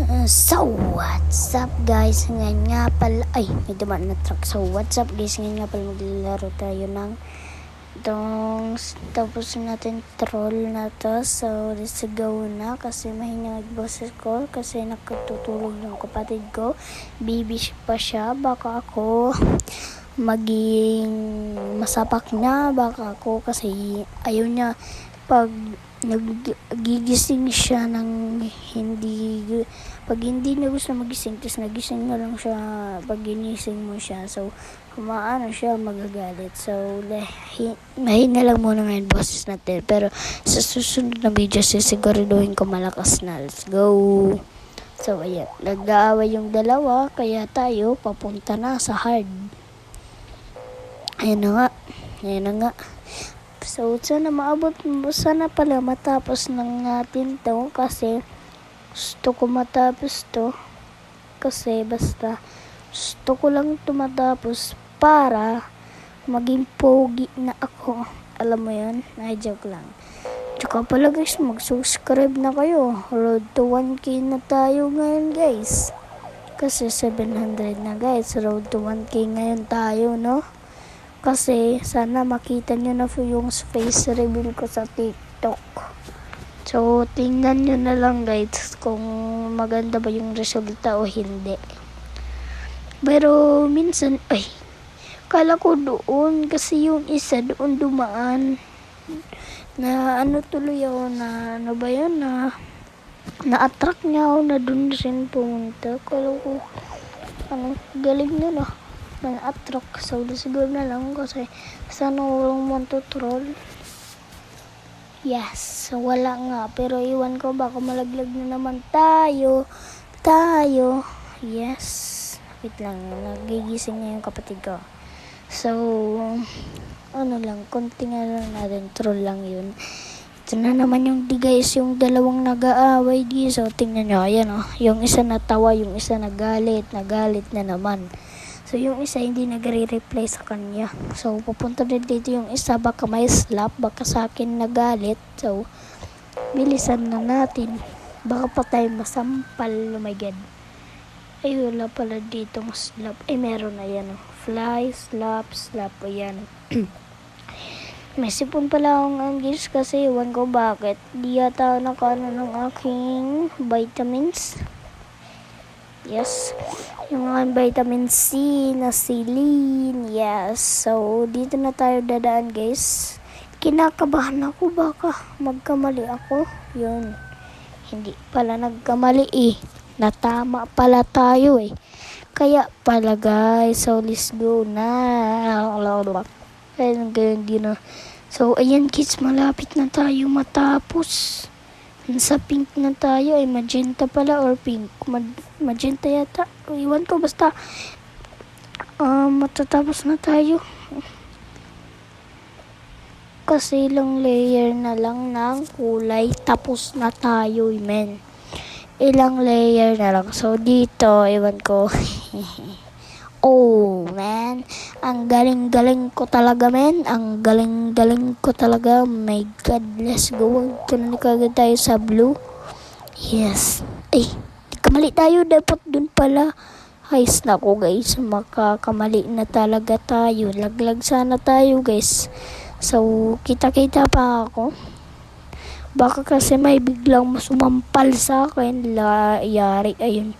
Uh, so, what's up guys? Ngayon nga pala, ay, may dumaan na truck. So, what's up guys? Ngayon nga pala maglalaro tayo ng itong tapos natin troll na to. So, let's go na kasi mahina boses ko kasi nakatutulog yung kapatid ko. Baby pa siya. Baka ako maging masapak na. Baka ako kasi ayaw niya pag nagigising siya ng hindi pag hindi niya gusto magising tapos nagising na lang siya. Pag ginising mo siya so kumaano siya magagalit. So mahina lang muna ngayon boses natin. Pero sa susunod na video sisiguraduhin ko malakas na. Let's go! So ayan. Nag-aaway yung dalawa kaya tayo papunta na sa hard. Ayan na nga. Ayan na nga. So, sana maabot. Sana pala matapos ng natin to kasi gusto ko matapos to. Kasi basta gusto ko lang to matapos para maging pogi na ako. Alam mo yun? Na joke lang. Tsaka pala guys, mag-subscribe na kayo. Road to 1k na tayo ngayon guys. Kasi 700 na guys. Road to 1k ngayon tayo, no? Kasi sana makita nyo na yung face reveal ko sa TikTok. So, tingnan nyo na lang guys kung maganda ba yung resulta o hindi. Pero minsan, ay, kala ko doon kasi yung isa doon dumaan na ano tuloy ako na ano ba yun na na-attract niya ako na doon rin pumunta. Kala ko, ano, galing na na na-attract. So, siguro na lang kasi sana walang mantutrol. Yes, wala nga. Pero iwan ko baka malaglag na naman tayo. Tayo. Yes. Wait lang. Nagigising na yung kapatid ko. So, ano lang, konti nga lang natin. Troll lang yun. Ito na naman yung di guys, yung dalawang nag-aaway di. So, tingnan nyo. Ayan. Oh, yung isa natawa, yung isa nagalit. Nagalit na naman. So, yung isa hindi nagre-reply sa kanya. So, pupunta din dito yung isa. Baka may slap. Baka sa akin nagalit. So, bilisan na natin. Baka pa tayo masampal. Oh my God. Ay, wala pala dito slap. Ay, meron na yan. Oh. Fly, slap, slap. Ayan. may sipon pala akong English kasi iwan ko bakit. Di yata nakano ng aking vitamins. Yes. Yung mga vitamin C na silin. Yes. So, dito na tayo dadaan guys. Kinakabahan ako baka magkamali ako. Yun. Hindi pala nagkamali eh. Natama pala tayo eh. Kaya pala guys. So, let's go na. Ayun, ganyan din na. So, ayan kids, malapit na tayo matapos. Sa pink na tayo ay magenta pala or pink. Mag magenta yata. Iwan ko basta uh, matatapos na tayo. Kasi ilang layer na lang ng kulay tapos na tayo, men. Ilang layer na lang. So dito, iwan ko. Oh, man. Ang galing-galing ko talaga, man. Ang galing-galing ko talaga. My God, let's go. Tunan kagad tayo sa blue. Yes. Ay, kamali tayo. Dapat dun pala. Ay, nako guys. Makakamali na talaga tayo. Laglag sana tayo, guys. So, kita-kita pa ako. Baka kasi may biglang sumampal sa akin. La, yari, ayun.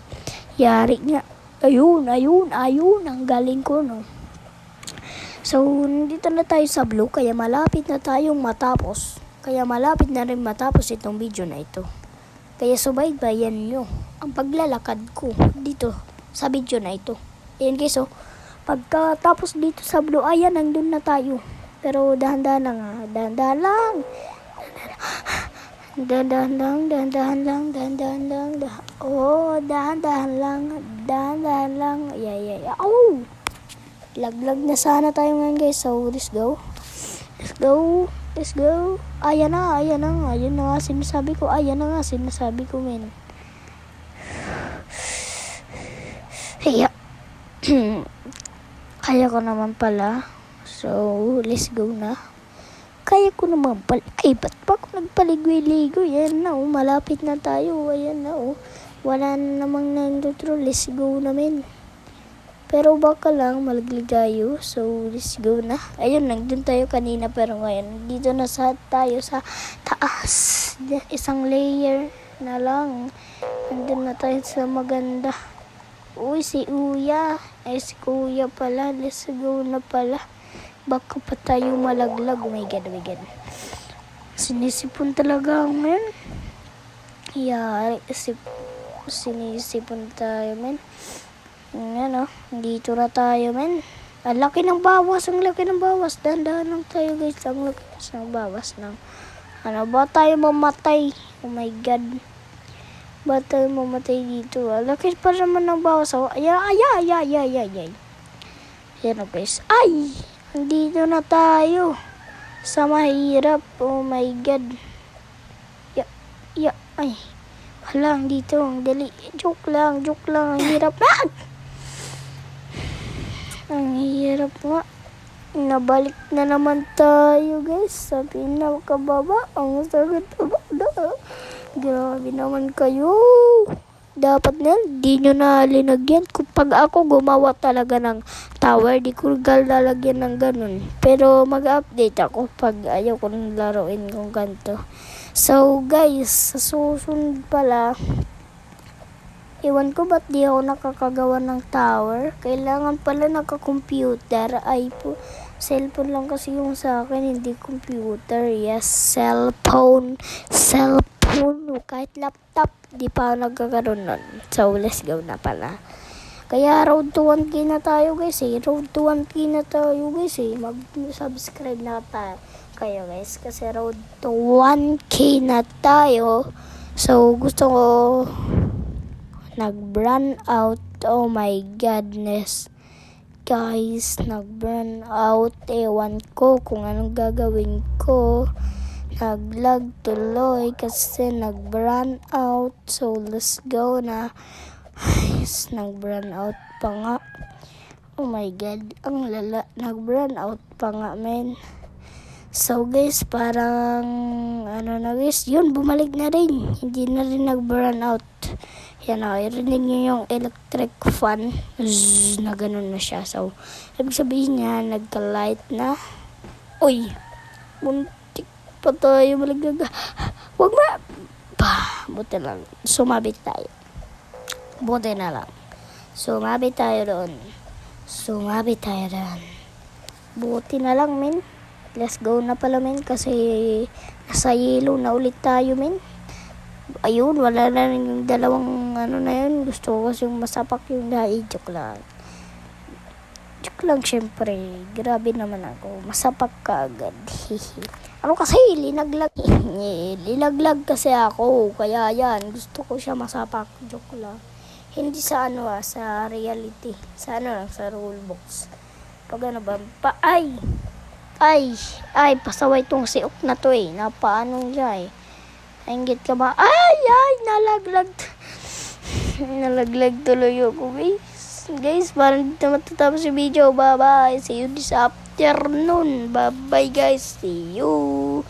Yari nga. Ayun, ayun, ayun. Ang galing ko, no? So, nandito na tayo sa blue. Kaya malapit na tayong matapos. Kaya malapit na rin matapos itong video na ito. Kaya subaybayan nyo ang paglalakad ko dito sa video na ito. Ayan guys, so, pagkatapos dito sa blue, ayan, nandun na tayo. Pero dahan-dahan lang, ha? dahan-dahan lang. Dahan-dahan lang, dahan-dahan lang, dahan-dahan lang, Oh, dahan-dahan lang, dahan-dahan lang. Yeah, yeah, yeah. Oh! Laglag na sana tayo ngayon guys. So, let's go. Let's go. Let's go. Ayan na, ayan na. Ayan na nga sinasabi ko. Ayan na nga sinasabi ko, men. Hiya. Kaya ko naman pala. So, let's go na. Ko naman pala. Ay, ba't pa ako nagpaligoy-ligoy? Ayan na, oh. Malapit na tayo. Ayan na, oh. Wala na namang nandutro. Let's go namin. Pero baka lang malaglag tayo. So, let's go na. Ayun, nandun tayo kanina. Pero ngayon, dito na sa tayo sa taas. Isang layer na lang. Nandun na tayo sa maganda. Uy, si Uya. Eh, si Kuya pala. Let's go na pala. Baka pa tayo malaglag. Oh my God, oh my God. Sinisipon talaga ako ngayon. Yari, sip, sinisipon tayo, men. Yan, oh. Dito na tayo, men. Ang laki ng bawas, ang laki ng bawas. Dahan-dahan lang tayo, guys. Ang laki ng bawas ng... Ano ba tayo mamatay? Oh my God. Ba tayo mamatay dito? Ang laki pa naman ng bawas. Oh. Ay, ay, ay, ay, ay, ay, ay. Yan, oh, guys. Ay! Dito na tayo. Sa mahirap. Oh my God. Ya, ya, ay. Walang dito. Ang dali. Joke lang, joke lang. Ang hirap. Ah! Ang hirap nga. Nabalik na naman tayo, guys. Sa pinakababa. Ang sakit na Grabe naman kayo. Dapat na, di nyo na linagyan. Pag ako gumawa talaga ng tower, di ko gal lalagyan ng ganun. Pero mag-update ako pag ayaw ko nang laruin kung ganito. So, guys, sa susunod pala, Iwan ko ba't di ako nakakagawa ng tower? Kailangan pala naka-computer. Ay cellphone lang kasi yung sa akin, hindi computer. Yes, cellphone. Cellphone. Kahit laptop, di pa nagkakaroon nun. So, let's go na pala. Kaya road to 1K na tayo guys eh. Road to 1K na tayo guys eh. Mag-subscribe na tayo kayo guys. Kasi road to 1K na tayo. So, gusto ko nag-burn out. Oh my goodness. Guys, nag-burn out. Ewan ko kung anong gagawin ko. Nag-lag tuloy kasi nag-burn out. So, let's go na. Yes, nag-burn out pa nga. Oh my god, ang lala. Nag-burn out pa nga, men. So guys, parang ano na guys, yun bumalik na rin. Hindi na rin nag-burn out. Yan o, irinig nyo yung electric fan. Zzz, na ganun na siya. So, ibig sabihin niya, nagka-light na. Uy, muntik pa tayo malaglag. Huwag ma... Bah, buti lang. Sumabit tayo. Buti na lang. Sumabit tayo doon. Sumabit tayo doon. Buti na lang, men. Let's go na pala, men. Kasi nasa yellow na ulit tayo, men ayun, wala na rin yung dalawang ano na yun. Gusto ko kasi yung masapak yung dahil. Joke lang. Lang, syempre. Grabe naman ako. Masapak ka agad. ano kasi, linaglag. linaglag kasi ako. Kaya yan, gusto ko siya masapak. Joke lang. Hindi sa ano ah, sa reality. Sa ano lang, sa rule box. Pag ano ba, pa, ay! Ay, ay, pasaway tong siok na to eh. Napaanong siya eh. Nainggit ka ba? Ay, ay, nalaglag. nalaglag tuloy ako, guys. Guys, parang dito matatapos yung video. Bye-bye. See you this afternoon. Bye-bye, guys. See you.